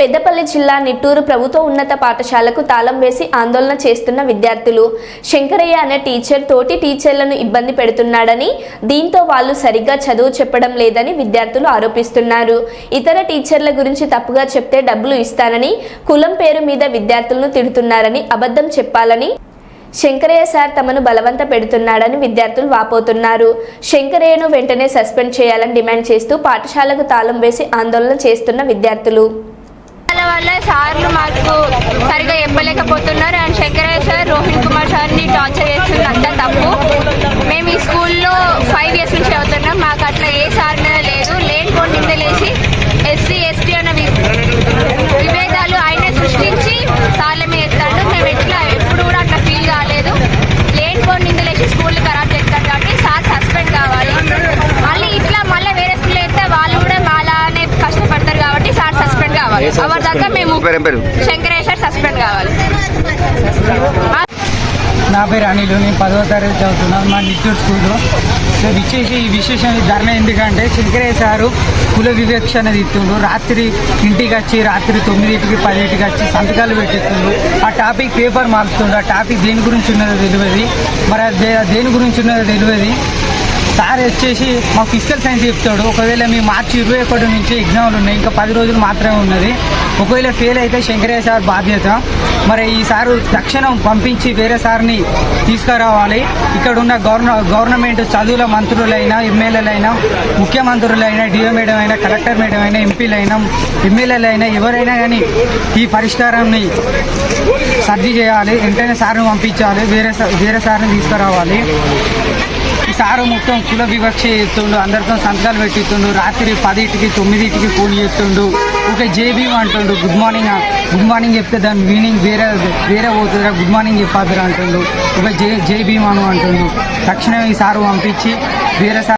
పెద్దపల్లి జిల్లా నిట్టూరు ప్రభుత్వ ఉన్నత పాఠశాలకు తాళం వేసి ఆందోళన చేస్తున్న విద్యార్థులు శంకరయ్య అనే టీచర్ తోటి టీచర్లను ఇబ్బంది పెడుతున్నాడని దీంతో వాళ్ళు సరిగ్గా చదువు చెప్పడం లేదని విద్యార్థులు ఆరోపిస్తున్నారు. ఇతర టీచర్ల గురించి తప్పుగా చెప్తే డబ్బులు ఇస్తానని కులం పేరు మీద విద్యార్థులను తిడుతున్నారని అబద్ధం చెప్పాలని శంకరయ్య సార్ తమను బలవంత పెడుతున్నాడని విద్యార్థులు వాపోతున్నారు. శంకరయ్యను వెంటనే సస్పెండ్ చేయాలని డిమాండ్ చేస్తూ పాఠశాలకు తాళం వేసి ఆందోళన చేస్తున్న విద్యార్థులు. సార్లు మాకు సరిగా చెప్పలేకపోతున్నారు. అండ్ శంకరయ్య సార్ రోహిణ్ కుమార్ సార్ని టార్చర్ చేస్తుంది అంతా తప్పు. మేము ఈ స్కూల్లో ఫైవ్ ఇయర్స్ నుంచి అవుతున్నాం మాకు అట్లా అవర్ దాకా మేము సస్పెండ్ కావాలి. నా పేరు అనిల్ నేను పదవ తరగతి చదువుతున్నాను మా నిట్టూరు స్కూల్లో. సో ఇచ్చేసి ఈ విశేషం ఈ ధర్నా ఎందుకంటే శంకరయ్య సారు కుల వివక్షణ తిట్టుండు. రాత్రి ఇంటికి వచ్చి రాత్రి తొమ్మిదింటికి పదింటికి వచ్చి సంతకాలు పెట్టిస్తుండు. ఆ టాపిక్ పేపర్ మార్చుతుండు ఆ టాపిక్ దేని గురించి ఉన్నదో తెలియదు. మరి దేని గురించి ఉన్నదో తెలియదు. సార్ వచ్చేసి మా ఫిజికల్ సైన్స్ చెప్తాడు. ఒకవేళ మీ మార్చి ఇరవై ఒకటి నుంచి ఎగ్జామ్లు ఉన్నాయి. ఇంకా పది రోజులు మాత్రమే ఉన్నది. ఒకవేళ ఫెయిల్ అయితే శంకరయ్య సార్ బాధ్యత. మరి ఈ సారు తక్షణం పంపించి వేరే సార్ని తీసుకురావాలి. ఇక్కడ ఉన్న గవర్న గవర్నమెంట్ చదువుల మంత్రులైనా ఎమ్మెల్యేలైనా ముఖ్యమంత్రులైనా డిఓ మేడం అయినా కలెక్టర్ మేడం అయినా ఎంపీలైనా ఎమ్మెల్యేలైనా ఎవరైనా కానీ ఈ పరిష్కారాన్ని సర్ది చేయాలి. వెంటనే సార్ని పంపించాలి. వేరే సార్ వేరే సార్ని తీసుకురావాలి. సారు మొత్తం కుల వివక్ష చేస్తుండు అందరితో సంతకాలు పెట్టిస్తుండు రాత్రి పదింటికి తొమ్మిదింటికి ఫోన్ చేస్తుండు ఒక జేబీ అంటుండు గుడ్ మార్నింగ్ గుడ్ మార్నింగ్ చెప్తే దాని మీనింగ్ వేరే వేరే పోతుందిరా గుడ్ మార్నింగ్ చెప్పాదురా అంటుండు ఒక జే జేబీ అను అంటుండు. తక్షణమే ఈ సారు పంపించి వేరే సార్